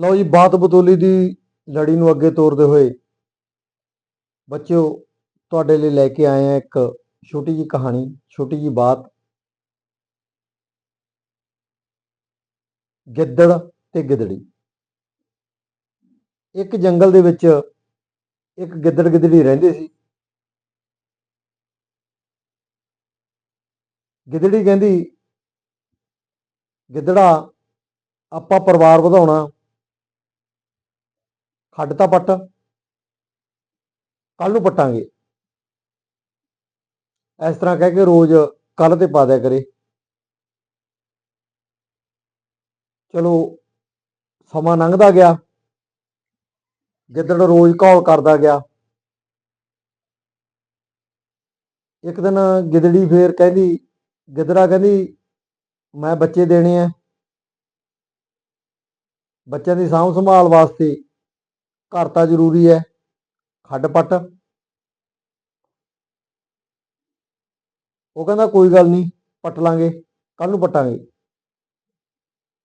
ਲਓ ਜੀ, ਬਾਤ ਬਤੋਲੀ ਦੀ ਲੜੀ ਨੂੰ ਅੱਗੇ ਤੋਰਦੇ ਹੋਏ ਬੱਚਿਓ, ਤੁਹਾਡੇ ਲਈ ਲੈ ਕੇ ਆਏ ਆ ਇੱਕ ਛੋਟੀ ਜੀ ਕਹਾਣੀ, ਛੋਟੀ ਜੀ ਬਾਤ। ਗਿੱਦੜ ਤੇ ਗਿੱਦੜੀ। ਇੱਕ ਜੰਗਲ ਦੇ ਵਿੱਚ ਇੱਕ ਗਿੱਦੜ ਗਿੱਦੜੀ ਰਹਿੰਦੇ ਸੀ। ਗਿੱਦੜੀ ਕਹਿੰਦੀ, ਗਿੱਦੜਾ, ਆਪਾਂ ਪਰਿਵਾਰ ਵਧਾਉਣਾ ਖੱਡ ਤਾਂ ਪੱਟ। ਕੱਲ ਨੂੰ ਪੱਟਾਂਗੇ। ਇਸ ਤਰ੍ਹਾਂ ਕਹਿ ਕੇ ਰੋਜ਼ ਕੱਲ ਤੇ ਪਾ ਦਿਆ ਕਰੇ। ਚਲੋ, ਸਮਾਂ ਲੰਘਦਾ ਗਿਆ। ਗਿੱਦੜ ਰੋਜ਼ ਕਾਲ ਕਰਦਾ ਗਿਆ। ਇੱਕ ਦਿਨ ਗਿੱਦੜੀ ਫੇਰ ਕਹਿੰਦੀ, ਗਿੱਦੜਾ ਕਹਿੰਦੀ, ਮੈਂ ਬੱਚੇ ਦੇਣੇ ਆ। ਬੱਚਿਆਂ ਦੀ ਸਾਂਭ ਸੰਭਾਲ ਵਾਸਤੇ ਘਰ ਤਾਂ ਜ਼ਰੂਰੀ ਹੈ। ਖੱਡ ਪੱਟ। ਉਹ ਕਹਿੰਦਾ ਕੋਈ ਗੱਲ ਨਹੀਂ, ਪੱਟ ਲਾਂਗੇ ਕੱਲ ਨੂੰ ਪੱਟਾਂਗੇ।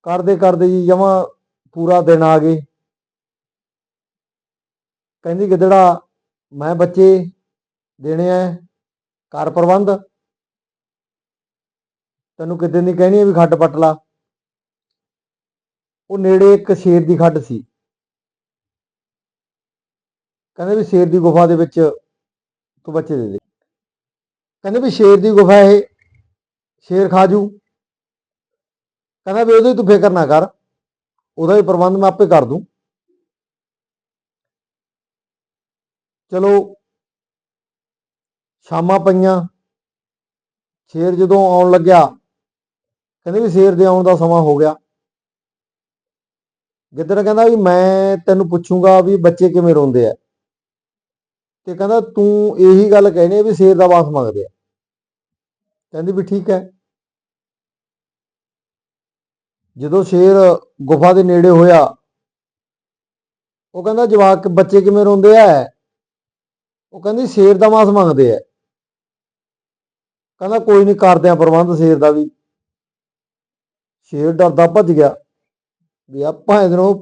ਕਰਦੇ ਕਰਦੇ ਜੀ ਜਮਾ ਪੂਰਾ ਦਿਨ ਆ ਗਏ। ਕਹਿੰਦੀ ਗਿੱਦੜਾ, ਮੈਂ ਬੱਚੇ ਦੇਣੇ ਆ ਘਰ ਪ੍ਰਬੰਧ। ਤੈਨੂੰ ਕਿਤੇ ਨਹੀਂ ਕਹਿਣੀ ਵੀ ਖੱਡ ਪੱਟ ਲਾ। ਉਹ ਨੇੜੇ ਇੱਕ ਸ਼ੇਰ ਦੀ ਖੱਡ ਸੀ। ਕਹਿੰਦੇ ਵੀ ਸ਼ੇਰ ਦੀ ਗੁਫਾ ਦੇ ਵਿੱਚ ਤੂੰ ਬੱਚੇ ਦੇ ਦੇ। ਕਹਿੰਦੇ ਵੀ ਸ਼ੇਰ ਦੀ ਗੁਫਾ ਇਹ, ਸ਼ੇਰ ਖਾਜੂ ਕਹਿੰਦਾ ਵੀ ਉਹਦੀ ਤੂੰ ਫਿਕਰ ਨਾ ਕਰ, ਉਹਦਾ ਵੀ ਪ੍ਰਬੰਧ ਮੈਂ ਆਪੇ ਕਰ ਦੂੰ। ਚਲੋ, ਸ਼ਾਮਾਂ ਪਈਆਂ, ਸ਼ੇਰ ਜਦੋਂ ਆਉਣ ਲੱਗਿਆ, ਕਹਿੰਦੇ ਵੀ ਸ਼ੇਰ ਦੇ ਆਉਣ ਦਾ ਸਮਾਂ ਹੋ ਗਿਆ। ਗਿੱਦੜ ਕਹਿੰਦਾ ਵੀ ਮੈਂ ਤੈਨੂੰ ਪੁੱਛੂੰਗਾ ਵੀ ਬੱਚੇ ਕਿਵੇਂ ਰੋਂਦੇ ਆ। ਤੇ ਕਹਿੰਦਾ ਤੂੰ ਇਹੀ ਗੱਲ ਕਹਿਣੀ ਵੀ ਸ਼ੇਰ ਦਾ ਵਾਸ ਮੰਗਦੇ ਆ। ਕਹਿੰਦੀ ਵੀ ਠੀਕ ਹੈ। ਜਦੋਂ ਸ਼ੇਰ ਗੁਫਾ ਦੇ ਨੇੜੇ ਹੋਇਆ, ਉਹ ਕਹਿੰਦਾ ਜਵਾਕ ਬੱਚੇ ਕਿਵੇਂ ਰੋਂਦੇ ਆ? ਉਹ ਕਹਿੰਦੀ ਸ਼ੇਰ ਦਾ ਮਾਸ ਮੰਗਦੇ ਆ। ਕਹਿੰਦਾ ਕੋਈ ਨਹੀਂ ਕਰਦੇ ਆ ਪ੍ਰਬੰਧ ਸ਼ੇਰ ਦਾ ਵੀ। ਸ਼ੇਰ ਡਰਦਾ ਭੱਜ ਗਿਆ ਵੀ ਆਪਾਂ ਇਧਰੋਂ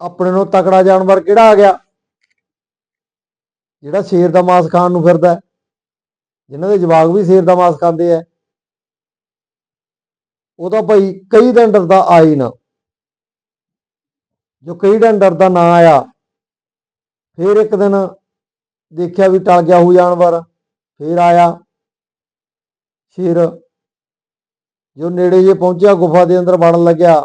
ਆਪਣੇ ਨੂੰ ਤਕੜਾ ਜਾਨਵਰ ਕਿਹੜਾ ਆ ਗਿਆ? ਜਿਹੜਾ ਸ਼ੇਰ ਦਾ ਮਾਸ ਖਾਣ ਨੂੰ ਫਿਰਦਾ ਹੈ, ਜਿਨ੍ਹਾਂ ਦੇ ਜਵਾਗ ਵੀ ਸ਼ੇਰ ਦਾ ਮਾਸ ਖਾਂਦੇ ਆ ਉਹ ਤਾਂ ਭਾਈ ਕਈ ਦਿਨ ਡਰਦਾ ਆਈ ਨਾ। ਜੋ ਕਈ ਦਿਨ ਡਰਦਾ ਨਾ ਆਇਆ, ਫਿਰ ਇੱਕ ਦਿਨ ਦੇਖਿਆ ਵੀ ਟਲ ਗਿਆ ਹੋ ਜਾਨਵਰ, ਫਿਰ ਆਇਆ ਸ਼ੇਰ। ਜੋ ਨੇੜੇ ਜੇ ਪਹੁੰਚਿਆ, ਗੁਫਾ ਦੇ ਅੰਦਰ ਵੜਨ ਲੱਗਿਆ,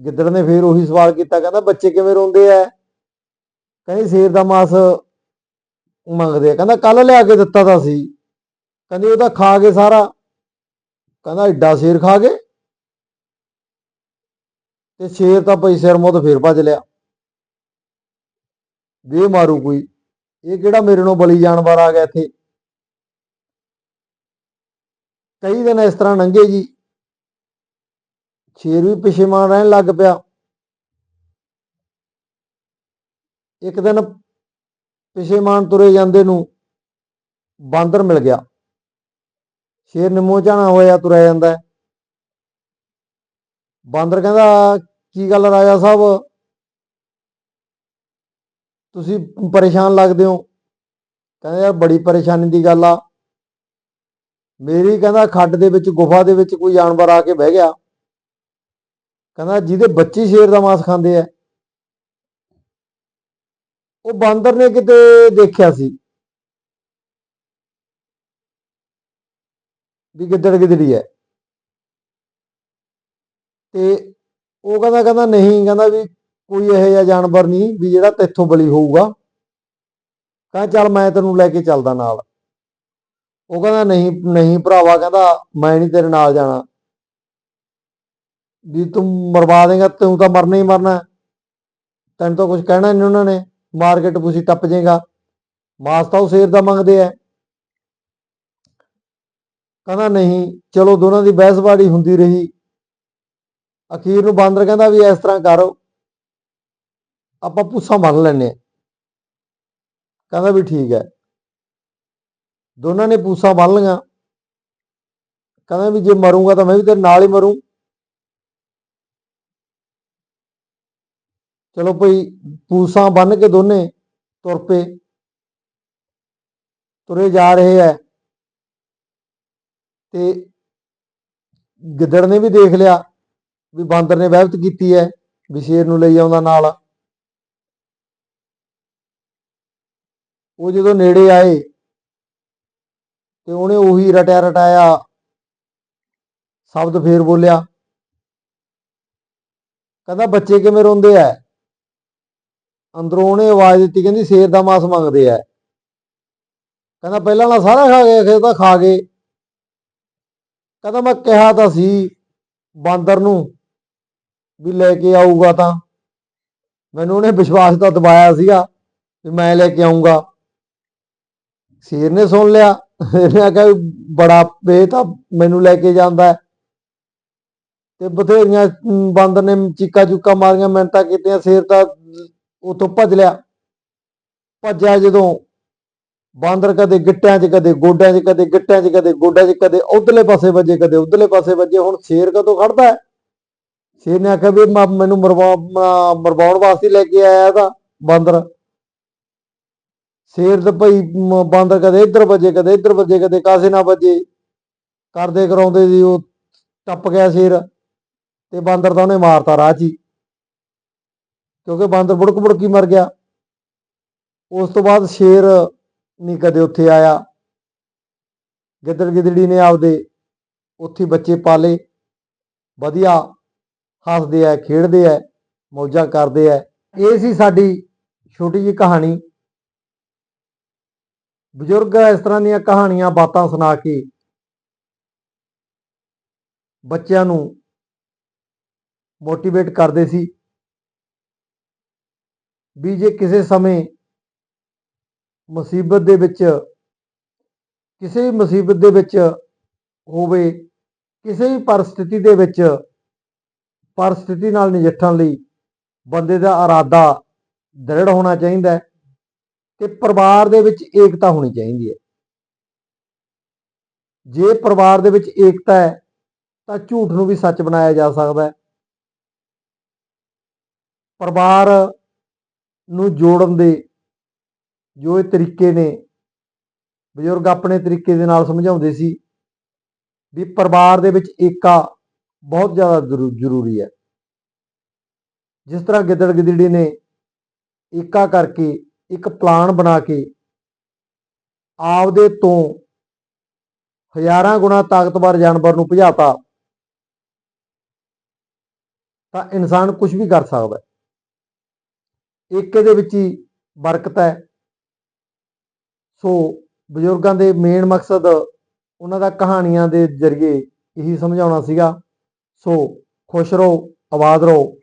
ਗਿੱਦੜ ਨੇ ਫਿਰ ਉਹੀ ਸਵਾਲ ਕੀਤਾ, ਕਹਿੰਦਾ ਬੱਚੇ ਕਿਵੇਂ ਰੋਂਦੇ ਆ ਕਹਿੰਦੇ ਸ਼ੇਰ ਦਾ ਮਾਸ ਮੰਗਦੇ ਆ। ਕਹਿੰਦਾ ਕੱਲ ਲਿਆ ਕੇ ਦਿੱਤਾ ਤਾਂ ਸੀ। ਕਹਿੰਦੀ ਉਹ ਤਾਂ ਖਾ ਕੇ ਸਾਰਾ। ਕਹਿੰਦਾ ਏਡਾ ਸ਼ੇਰ ਖਾ ਗਏ ਤੇ ਸ਼ੇਰ ਤਾਂ ਪਈ ਸਿਰ ਮੁੱਦ ਫੇਰ ਭੱਜ ਲਿਆ। ਦੇ ਮਾਰੂ ਕੋਈ। ਇਹ ਕਿਹੜਾ ਮੇਰੇ ਨੂੰ ਬਲੀ ਜਾਨਵਰ ਆ ਗਿਆ ਇੱਥੇ। ਕਈ ਦਿਨ ਇਸ ਤਰ੍ਹਾਂ ਲੰਘੇ ਜੀ। ਸ਼ੇਰ ਵੀ ਪਛੇਮਾਨ ਰਹਿਣ ਲੱਗ ਪਿਆ। ਇੱਕ ਦਿਨ ਪਛੇਮਾਨ ਤੁਰੇ ਜਾਂਦੇ ਨੂੰ ਬਾਂਦਰ ਮਿਲ ਗਿਆ। ਸ਼ੇਰ ਨਿੰਮੋ ਝਾਣਾ ਹੋਇਆ ਤੁਰਿਆ ਜਾਂਦਾ ਬਾਂਦਰ ਕਹਿੰਦਾ, ਕੀ ਗੱਲ ਰਾਜਾ ਸਾਹਿਬ? ਤੁਸੀਂ ਪਰੇਸ਼ਾਨ ਲੱਗਦੇ ਹੋ? ਕਹਿੰਦਾ, ਯਾਰ, ਬੜੀ ਪਰੇਸ਼ਾਨੀ ਦੀ ਗੱਲ ਆ। ਮੇਰੀ ਕਹਿੰਦਾ, ਖੱਡ ਦੇ ਵਿੱਚ, ਗੁਫਾ ਦੇ ਵਿੱਚ ਕੋਈ ਜਾਨਵਰ ਆ ਕੇ ਬਹਿ ਗਿਆ। ਕਹਿੰਦਾ, ਜਿਹਦੇ ਬੱਚੇ ਸ਼ੇਰ ਦਾ ਮਾਸ ਖਾਂਦੇ ਆ ਉਹ ਬਾਂਦਰ ਨੇ ਕਿਤੇ ਦੇਖਿਆ ਸੀ? ਵੀ ਗਿੱਦੜ ਗਿੱਦੜੀ ਹੈ। ਤੇ ਉਹ ਕਹਿੰਦਾ ਕਹਿੰਦਾ ਨਹੀਂ, ਕਹਿੰਦਾ ਵੀ ਕੋਈ ਇਹੋ ਜਿਹਾ ਜਾਨਵਰ ਨਹੀਂ, ਵੀ ਜਿਹੜਾ ਤੇਥੋਂ ਬਲੀ ਹੋਊਗਾ। ਕਹਿੰਦਾ, ਚੱਲ ਮੈਂ ਤੈਨੂੰ ਲੈ ਕੇ ਚੱਲਦਾ ਨਾਲ। ਉਹ ਕਹਿੰਦਾ, ਨਹੀਂ ਨਹੀਂ ਭਰਾਵਾ, ਕਹਿੰਦਾ ਮੈਂ ਨਹੀਂ ਤੇਰੇ ਨਾਲ ਜਾਣਾ। ਵੀ ਤੂੰ ਮਰਵਾ ਦੇਗਾ, ਤੂੰ ਤਾਂ ਮਰਨਾ ਹੀ ਮਰਨਾ। ਤੈਨੂੰ ਤਾਂ ਕੁਝ ਕਹਿਣਾ ਨਹੀਂ ਉਹਨਾਂ ਨੇ। ਮਾਰਕੀਟ ਪੁਸੀ ਟੱਪ ਜਾਏਗਾ। ਮਾਸ ਤਾਂ ਉਹ ਸ਼ੇਰ ਦਾ ਮੰਗਦੇ ਆ। ਕਹਿੰਦਾ ਨਹੀਂ, ਚਲੋ ਦੋਨਾਂ ਦੀ ਬਹਿਸਬਾੜੀ ਹੁੰਦੀ ਰਹੀ। ਅਖੀਰ ਨੂੰ ਬਾਂਦਰ ਕਹਿੰਦਾ ਵੀ ਇਸ ਤਰ੍ਹਾਂ ਕਰੋ। ਆਪਾਂ ਪੁੱਛਾਂ ਮੰਨ ਲੈਨੇ ਆ ਕਹਿੰਦਾ ਵੀ ਠੀਕ ਹੈ। ਦੋਨਾਂ ਨੇ ਪੂਸਾ ਬੰਨ ਲਈਆਂ। ਕਹਿੰਦਾ ਵੀ ਜੇ ਮਰੂੰਗਾ ਤਾਂ ਮੈਂ ਵੀ ਤੇਰੇ ਨਾਲ ਹੀ ਮਰੂੰ। ਚਲੋ ਭਈ ਪੂਸਾਂ ਬੰਨ ਕੇ ਦੋਨੇ ਤੁਰ ਪਏ। ਤੁਰੇ ਜਾ ਰਹੇ ਐ। ਤੇ ਗਿੱਦੜ ਨੇ ਵੀ ਦੇਖ ਲਿਆ ਵੀ ਬਾਂਦਰ ਨੇ ਵਹਿਬਤ ਕੀਤੀ ਹੈ ਵੀ ਸ਼ੇਰ ਨੂੰ ਲਈ ਆਉਂਦਾ ਨਾਲ। ਉਹ ਜਦੋਂ ਨੇੜੇ ਆਏ ਤੇ ਉਹਨੇ ਉਹੀ ਰਟਿਆ ਰਟਾਇਆ ਸ਼ਬਦ ਫੇਰ ਬੋਲਿਆ, ਕਹਿੰਦਾ ਬੱਚੇ ਕਿਵੇਂ ਰੋਂਦੇ ਐ? ਅੰਦਰੋਂ ਉਹਨੇ ਆਵਾਜ਼ ਦਿੱਤੀ, ਕਹਿੰਦੀ ਸ਼ੇਰ ਦਾ ਮਾਸ ਮੰਗਦੇ ਐ ਕਹਿੰਦਾ ਪਹਿਲਾਂ ਵਾਲਾ ਸਾਰਾ ਖਾ ਗਏ ਫਿਰ ਤਾਂ ਖਾ ਗਏ। ਕਹਿੰਦਾ ਮੈਂ ਕਿਹਾ ਤਾਂ ਸੀ ਬਾਂਦਰ ਨੂੰ ਵੀ ਲੈ ਕੇ ਆਊਗਾ ਤਾਂ। ਮੈਨੂੰ ਉਹਨੇ ਵਿਸ਼ਵਾਸ ਤਾਂ ਦਿਵਾਇਆ ਸੀਗਾ ਵੀ ਮੈਂ ਲੈ ਕੇ ਆਉਂਗਾ ਸ਼ੇਰ ਨੇ ਸੁਣ ਲਿਆ। ਇਹਨੇ ਆਖਿਆ ਵੀ ਬੜਾ ਬੇ ਤਾਂ ਮੈਨੂੰ ਲੈ ਕੇ ਜਾਂਦਾ ਤੇ ਬਥੇਰੀਆਂ ਬਾਂਦਰ ਨੇ ਚੀਕਾ ਚੁੱਕਾ ਮਾਰੀਆਂ ਮਿਹਨਤਾਂ ਕੀਤੀਆਂ, ਸ਼ੇਰ ਤਾਂ ਉਥੋਂ ਭੱਜ ਲਿਆ। ਭੱਜਿਆ ਜਦੋਂ ਬਾਂਦਰ ਕਦੇ ਗਿੱਟਿਆਂ 'ਚ, ਕਦੇ ਗੋਡਿਆਂ 'ਚ, ਕਦੇ ਗਿੱਟਿਆਂ 'ਚ, ਕਦੇ ਗੋਡਿਆਂ 'ਚ, ਕਦੇ ਉਧਰਲੇ ਪਾਸੇ ਵੱਜੇ, ਕਦੇ ਉਧਰਲੇ ਪਾਸੇ ਵੱਜੇ। ਹੁਣ ਸ਼ੇਰ ਕਦੋਂ ਖੜਦਾ ਹੈ? ਸ਼ੇਰ ਨੇ ਆਖਿਆ ਵੀ ਮੈਨੂੰ ਮਰਵਾ ਮਰਵਾਉਣ ਵਾਸਤੇ ਲੈ ਕੇ ਆਇਆ ਤਾਂ ਬਾਂਦਰ। ਸ਼ੇਰ ਤੇ ਭਾਈ ਬਾਂਦਰ ਕਦੇ ਇੱਧਰ ਵੱਜੇ, ਕਦੇ ਇੱਧਰ ਵੱਜੇ, ਕਦੇ ਕਾਸੇ ਨਾ ਵੱਜੇ। ਕਰਦੇ ਕਰਾਉਂਦੇ ਜੀ ਉਹ ਟੱਪ ਗਿਆ ਸ਼ੇਰ ਤੇ ਬਾਂਦਰ ਤਾਂ ਉਹਨੇ ਮਾਰਤਾ ਰਾਹ 'ਚ ਹੀ। ਕਿਉਂਕਿ ਬਾਂਦਰ ਬੁੜਕ ਬੁੜਕੀ ਮਰ ਗਿਆ। ਉਸ ਤੋਂ ਬਾਅਦ ਸ਼ੇਰ ਨਹੀਂ ਕਦੇ ਉੱਥੇ ਆਇਆ। ਗਿੱਦੜ ਗਿੱਦੜੀ ਨੇ ਆਪਦੇ ਉੱਥੇ ਬੱਚੇ ਪਾਲੇ। ਵਧੀਆ ਹੱਸਦੇ ਆ ਖੇਡਦੇ ਆ ਮੌਜਾਂ ਕਰਦੇ ਆ ਇਹ ਸੀ ਸਾਡੀ ਛੋਟੀ ਜਿਹੀ ਕਹਾਣੀ। ਬਜ਼ੁਰਗ ਇਸ ਤਰ੍ਹਾਂ ਦੀਆਂ ਕਹਾਣੀਆਂ ਬਾਤਾਂ ਸੁਣਾ ਕੇ ਬੱਚਿਆਂ ਨੂੰ ਮੋਟੀਵੇਟ ਕਰਦੇ ਸੀ। ਵੀ ਜੇ ਕਿਸੇ ਸਮੇਂ ਮੁਸੀਬਤ ਦੇ ਵਿੱਚ, ਕਿਸੇ ਵੀ ਮੁਸੀਬਤ ਦੇ ਵਿੱਚ ਹੋਵੇ, ਕਿਸੇ ਵੀ ਪਰਿਸਥਿਤੀ ਦੇ ਵਿੱਚ, ਪਰਿਸਥਿਤੀ ਨਾਲ ਨਜਿੱਠਣ ਲਈ ਬੰਦੇ ਦਾ ਇਰਾਦਾ ਦ੍ਰਿੜ ਹੋਣਾ ਚਾਹੀਦਾ ਹੈ ਤੇ ਪਰਿਵਾਰ ਦੇ ਵਿੱਚ ਏਕਤਾ ਹੋਣੀ ਚਾਹੀਦੀ ਹੈ। ਜੇ ਪਰਿਵਾਰ ਦੇ ਵਿੱਚ ਏਕਤਾ ਹੈ, ਤਾਂ ਝੂਠ ਨੂੰ ਵੀ ਸੱਚ ਬਣਾਇਆ ਜਾ ਸਕਦਾ ਹੈ। ਪਰਿਵਾਰ ਨੂੰ ਜੋੜਨ ਦੇ ਜੋ ਇਹ ਤਰੀਕੇ ਨੇ, ਬਜ਼ੁਰਗ ਆਪਣੇ ਤਰੀਕੇ ਦੇ ਨਾਲ ਸਮਝਾਉਂਦੇ ਸੀ ਵੀ ਪਰਿਵਾਰ ਦੇ ਵਿੱਚ ਏਕਾ ਬਹੁਤ ਜ਼ਿਆਦਾ ਜ਼ਰੂਰੀ ਹੈ। ਜਿਸ ਤਰ੍ਹਾਂ ਗਿੱਦੜ ਗਿੱਦੜੀ ਨੇ ਏਕਾ ਕਰਕੇ ਇੱਕ ਪਲਾਨ ਬਣਾ ਕੇ ਆਪਦੇ ਤੋਂ ਹਜ਼ਾਰਾਂ ਗੁਣਾ ਤਾਕਤਵਰ ਜਾਨਵਰ ਨੂੰ ਭਜਾਤਾ, ਤਾਂ ਇਨਸਾਨ ਕੁਝ ਵੀ ਕਰ ਸਕਦਾ ਹੈ। ਏਕੇ ਦੇ ਵਿੱਚ ਹੀ ਬਰਕਤ ਹੈ। ਸੋ ਬਜ਼ੁਰਗਾਂ ਦੇ ਮੇਨ ਮਕਸਦ ਉਹਨਾਂ ਦਾ ਕਹਾਣੀਆਂ ਦੇ ਜ਼ਰੀਏ ਇਹੀ ਸਮਝਾਉਣਾ ਸੀਗਾ। ਸੋ ਖੁਸ਼ ਰਹੋ, ਆਬਾਦ ਰਹੋ।